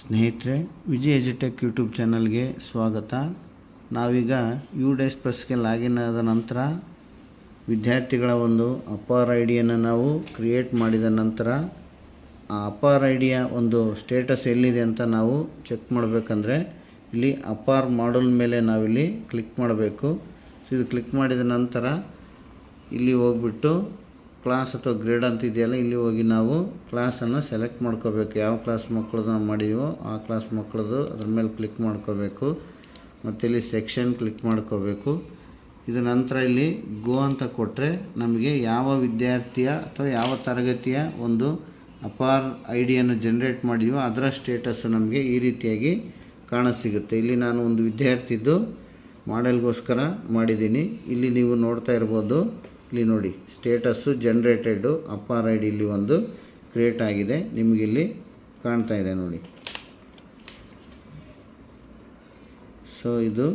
ಸ್ನೇಹಿತರೆ, ವಿಜಯ್ ಎಜುಟೆಕ್ ಯೂಟ್ಯೂಬ್ ಚಾನಲ್ಗೆ ಸ್ವಾಗತ. ನಾವೀಗ ಯು ಡೇಸ್ ಪ್ಲಸ್ಗೆ ಲಾಗಿನ್ ಆದ ನಂತರ ವಿದ್ಯಾರ್ಥಿಗಳ ಒಂದು ಅಪಾರ್ ಐ ನಾವು ಕ್ರಿಯೇಟ್ ಮಾಡಿದ ನಂತರ ಆ ಅಪಾರ್ ಐ ಒಂದು ಸ್ಟೇಟಸ್ ಎಲ್ಲಿದೆ ಅಂತ ನಾವು ಚೆಕ್ ಮಾಡಬೇಕಂದ್ರೆ ಇಲ್ಲಿ ಅಪಾರ್ ಮಾಡಲ್ ಮೇಲೆ ನಾವಿಲ್ಲಿ ಕ್ಲಿಕ್ ಮಾಡಬೇಕು. ಸೊ, ಇದು ಕ್ಲಿಕ್ ಮಾಡಿದ ನಂತರ ಇಲ್ಲಿ ಹೋಗ್ಬಿಟ್ಟು ಕ್ಲಾಸ್ ಅಥವಾ ಗ್ರೇಡ್ ಅಂತ ಇದೆಯಲ್ಲ, ಇಲ್ಲಿ ಹೋಗಿ ನಾವು ಕ್ಲಾಸನ್ನು ಸೆಲೆಕ್ಟ್ ಮಾಡ್ಕೋಬೇಕು. ಯಾವ ಕ್ಲಾಸ್ ಮಕ್ಕಳದ್ದು ನಾವು ಮಾಡಿದೀವೋ ಆ ಕ್ಲಾಸ್ ಮಕ್ಕಳದು ಅದ್ರ ಮೇಲೆ ಕ್ಲಿಕ್ ಮಾಡ್ಕೋಬೇಕು. ಮತ್ತು ಇಲ್ಲಿ ಸೆಕ್ಷನ್ ಕ್ಲಿಕ್ ಮಾಡ್ಕೋಬೇಕು. ಇದು ನಂತರ ಇಲ್ಲಿ ಗೋ ಅಂತ ಕೊಟ್ಟರೆ ನಮಗೆ ಯಾವ ವಿದ್ಯಾರ್ಥಿಯ ಅಥವಾ ಯಾವ ತರಗತಿಯ ಒಂದು ಅಪಾರ್ ಐ ಡಿಯನ್ನು ಜನ್ರೇಟ್ ಮಾಡಿದೀವೋ ಅದರ ಸ್ಟೇಟಸ್ಸು ನಮಗೆ ಈ ರೀತಿಯಾಗಿ ಕಾಣಸಿಗುತ್ತೆ. ಇಲ್ಲಿ ನಾನು ಒಂದು ವಿದ್ಯಾರ್ಥಿದ್ದು ಮಾಡೆಲ್ಗೋಸ್ಕರ ಮಾಡಿದ್ದೀನಿ. ಇಲ್ಲಿ ನೀವು ನೋಡ್ತಾ ಇರ್ಬೋದು ಇಲ್ಲಿ ನೋಡಿ. Status generated APAAR I D ಇಲ್ಲಿ ಒಂದು ಕ್ರಿಯೇಟ್ ಆಗಿದೆ. ನಿಮಗಿಲ್ಲಿ ಕಾಣ್ತಾ ಇದೆ ನೋಡಿ. ಸೊ ಇದು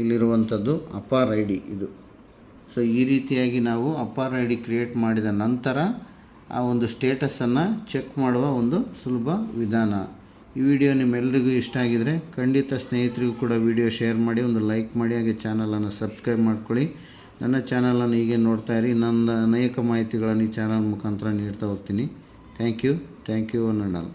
ಇಲ್ಲಿರುವಂಥದ್ದು ಅಪಾರ್ ಐ ಡಿ ಇದು. ಸೊ ಈ ರೀತಿಯಾಗಿ ನಾವು ಅಪಾರ್ ಐ ಡಿ ಕ್ರಿಯೇಟ್ ಮಾಡಿದ ನಂತರ ಆ ಒಂದು ಸ್ಟೇಟಸನ್ನು ಚೆಕ್ ಮಾಡುವ ಒಂದು ಸುಲಭ ವಿಧಾನ. ಈ ವಿಡಿಯೋ ನಿಮ್ಮೆಲ್ಲರಿಗೂ ಇಷ್ಟ ಆಗಿದರೆ ಖಂಡಿತ ಸ್ನೇಹಿತರಿಗೂ ಕೂಡ ವಿಡಿಯೋ ಶೇರ್ ಮಾಡಿ, ಒಂದು ಲೈಕ್ ಮಾಡಿ, ಹಾಗೆ ಚಾನಲನ್ನು ಸಬ್ಸ್ಕ್ರೈಬ್ ಮಾಡ್ಕೊಳ್ಳಿ. ನನ್ನ ಚಾನಲನ್ನು ಹೀಗೆ ನೋಡ್ತಾ ಇರಿ. ನನ್ನ ಅನೇಕ ಮಾಹಿತಿಗಳನ್ನು ಈ ಚಾನಲ್ ಮುಖಾಂತರ ನೀಡ್ತಾ ಹೋಗ್ತೀನಿ. Thank you thank you one all